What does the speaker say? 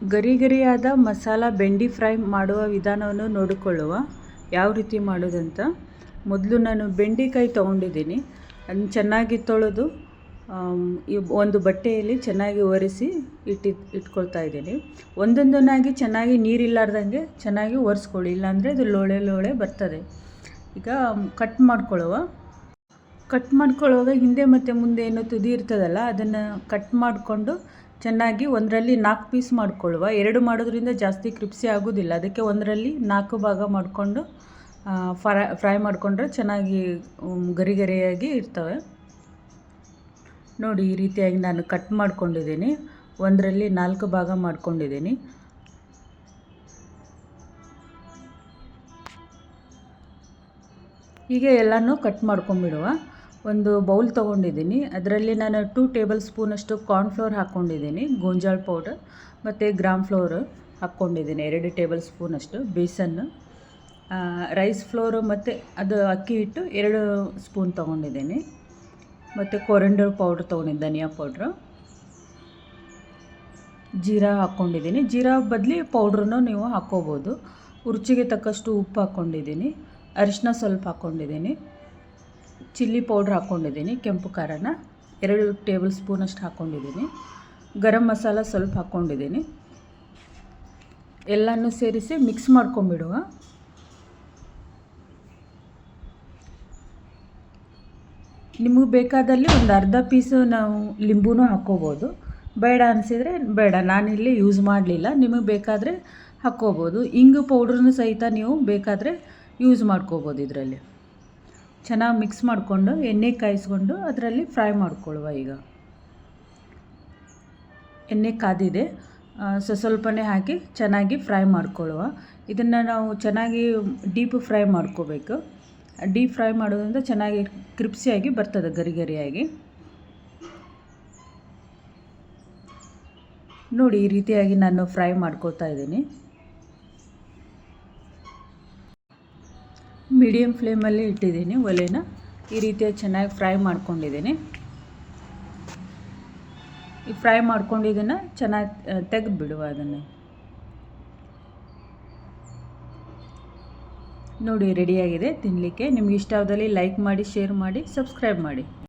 ಗರಿ ಗರಿಯಾದ ಮಸಾಲ ಬೆಂಡಿ ಫ್ರೈ ಮಾಡುವ ವಿಧಾನವನ್ನು ನೋಡಿಕೊಳ್ಳುವ ಯಾವ ರೀತಿ ಮಾಡೋದಂತ ಮೊದಲು ನಾನು ಬೆಂಡೆಕಾಯಿ ತೊಗೊಂಡಿದ್ದೀನಿ. ಅದನ್ನ ಚೆನ್ನಾಗಿ ತೊಳೆದು ಒಂದು ಬಟ್ಟೆಯಲ್ಲಿ ಚೆನ್ನಾಗಿ ಒರೆಸಿ ಇಟ್ಟು ಇಟ್ಕೊಳ್ತಾ ಇದ್ದೀನಿ. ಒಂದೊಂದನ್ನಾಗಿ ಚೆನ್ನಾಗಿ ನೀರಿಲ್ಲಾರ್ದಂಗೆ ಚೆನ್ನಾಗಿ ಒರೆಸ್ಕೊಳ್ಳಿ, ಇಲ್ಲಾಂದರೆ ಅದು ಲೋಳೆ ಲೋಳೆ ಬರ್ತದೆ. ಈಗ ಕಟ್ ಮಾಡ್ಕೊಳ್ಳುವ. ಕಟ್ ಮಾಡ್ಕೊಳ್ಳುವಾಗ ಹಿಂದೆ ಮತ್ತು ಮುಂದೆ ಏನು ತುದಿ ಇರ್ತದಲ್ಲ, ಅದನ್ನು ಕಟ್ ಮಾಡಿಕೊಂಡು ಚೆನ್ನಾಗಿ ಒಂದರಲ್ಲಿ ನಾಲ್ಕು ಪೀಸ್ ಮಾಡ್ಕೊಳ್ಳುವ. ಎರಡು ಮಾಡೋದ್ರಿಂದ ಜಾಸ್ತಿ ಕ್ರಿಪ್ಸಿ ಆಗೋದಿಲ್ಲ. ಅದಕ್ಕೆ ಒಂದರಲ್ಲಿ ನಾಲ್ಕು ಭಾಗ ಮಾಡಿಕೊಂಡು ಫ್ರೈ ಫ್ರೈ ಮಾಡಿಕೊಂಡ್ರೆ ಚೆನ್ನಾಗಿ ಗರಿ ಗರಿಯಾಗಿ ಇರ್ತವೆ. ನೋಡಿ ಈ ರೀತಿಯಾಗಿ ನಾನು ಕಟ್ ಮಾಡ್ಕೊಂಡಿದ್ದೀನಿ. ಒಂದರಲ್ಲಿ ನಾಲ್ಕು ಭಾಗ ಮಾಡ್ಕೊಂಡಿದ್ದೀನಿ. ಹೀಗೆ ಎಲ್ಲನೂ ಕಟ್ ಮಾಡ್ಕೊಂಬಿಡುವ. ಒಂದು ಬೌಲ್ ತೊಗೊಂಡಿದ್ದೀನಿ. ಅದರಲ್ಲಿ ನಾನು ಟೂ ಟೇಬಲ್ ಸ್ಪೂನಷ್ಟು ಕಾರ್ನ್ಫ್ಲೋರ್ ಹಾಕ್ಕೊಂಡಿದ್ದೀನಿ, ಗೋಂಜಾಳ ಪೌಡರ್ ಮತ್ತು ಗ್ರಾಮ್ ಫ್ಲೋರ್ ಹಾಕ್ಕೊಂಡಿದ್ದೀನಿ, ಎರಡು ಟೇಬಲ್ ಸ್ಪೂನಷ್ಟು ಬೇಸನ್ನು ರೈಸ್ ಫ್ಲೋರು ಮತ್ತು ಅದು ಅಕ್ಕಿ ಹಿಟ್ಟು ಎರಡು ಸ್ಪೂನ್ ತೊಗೊಂಡಿದ್ದೀನಿ. ಮತ್ತು ಕೊರೆಂಡರ್ ಪೌಡ್ರ್ ತೊಗೊಂಡಿದ್ದೆ ಧನಿಯಾ ಪೌಡ್ರು ಜೀರಾ ಹಾಕ್ಕೊಂಡಿದ್ದೀನಿ. ಜೀರಾ ಬದಲಿ ಪೌಡ್ರನ್ನು ನೀವು ಹಾಕ್ಕೋಬೋದು. ರುಚಿಗೆ ತಕ್ಕಷ್ಟು ಉಪ್ಪು ಹಾಕ್ಕೊಂಡಿದ್ದೀನಿ. ಅರಿಶಿನ ಸ್ವಲ್ಪ ಹಾಕ್ಕೊಂಡಿದ್ದೀನಿ. ಚಿಲ್ಲಿ ಪೌಡ್ರ್ ಹಾಕ್ಕೊಂಡಿದ್ದೀನಿ, ಕೆಂಪು ಖಾರನ. ಎರಡು ಟೇಬಲ್ ಸ್ಪೂನಷ್ಟು ಹಾಕ್ಕೊಂಡಿದ್ದೀನಿ. ಗರಂ ಮಸಾಲ ಸ್ವಲ್ಪ ಹಾಕ್ಕೊಂಡಿದ್ದೀನಿ. ಎಲ್ಲನೂ ಸೇರಿಸಿ ಮಿಕ್ಸ್ ಮಾಡ್ಕೊಂಬಿಡುವ. ನಿಮಗೆ ಬೇಕಾದಲ್ಲಿ ಒಂದು ಅರ್ಧ ಪೀಸು ನಾವು ಲಿಂಬೂ ಹಾಕ್ಕೋಬೋದು. ಬೇಡ ಅನಿಸಿದರೆ ಬೇಡ, ನಾನಿಲ್ಲಿ ಯೂಸ್ ಮಾಡಲಿಲ್ಲ. ನಿಮಗೆ ಬೇಕಾದರೆ ಹಾಕ್ಕೋಬೋದು. ಇಂಗು ಪೌಡ್ರನ್ನು ಸಹಿತ ನೀವು ಬೇಕಾದರೆ ಯೂಸ್ ಮಾಡ್ಕೋಬೋದು ಇದರಲ್ಲಿ. ಚೆನ್ನಾಗಿ ಮಿಕ್ಸ್ ಮಾಡಿಕೊಂಡು ಎಣ್ಣೆ ಕಾಯಿಸ್ಕೊಂಡು ಅದರಲ್ಲಿ ಫ್ರೈ ಮಾಡ್ಕೊಳ್ಳುವ ಈಗ. ಎಣ್ಣೆ ಕಾದಿದೆ. ಸೊ, ಸ್ವಲ್ಪನೇ ಹಾಕಿ ಚೆನ್ನಾಗಿ ಫ್ರೈ ಮಾಡ್ಕೊಳ್ಳುವ. ಇದನ್ನು ನಾವು ಚೆನ್ನಾಗಿ ಡೀಪ್ ಫ್ರೈ ಮಾಡ್ಕೋಬೇಕು. ಡೀಪ್ ಫ್ರೈ ಮಾಡೋದ್ರಿಂದ ಚೆನ್ನಾಗಿ ಕ್ರಿಪ್ಸಿಯಾಗಿ ಬರ್ತದೆ ಗರಿ ಗರಿಯಾಗಿ ನೋಡಿ, ಈ ರೀತಿಯಾಗಿ ನಾನು ಫ್ರೈ ಮಾಡ್ಕೋತಾ ಇದ್ದೀನಿ. ಮೀಡಿಯಮ್ ಫ್ಲೇಮಲ್ಲಿ ಇಟ್ಟಿದ್ದೀನಿ ಒಲೆನ. ಈ ರೀತಿಯಾಗಿ ಚೆನ್ನಾಗಿ ಫ್ರೈ ಮಾಡ್ಕೊಂಡಿದ್ದೀನಿ. ಈ ಫ್ರೈ ಮಾಡ್ಕೊಂಡಿದ್ದನ್ನು ಚೆನ್ನಾಗಿ ತೆಗೆದು ಬಿಡುವ ಅದನ್ನು. ನೋಡಿ ರೆಡಿಯಾಗಿದೆ ತಿನ್ನಲಿಕ್ಕೆ ನಿಮ್ಗೆ ಇಷ್ಟ ಆದಲ್ಲಿ ಲೈಕ್ ಮಾಡಿ, ಶೇರ್ ಮಾಡಿ, ಸಬ್ಸ್ಕ್ರೈಬ್ ಮಾಡಿ.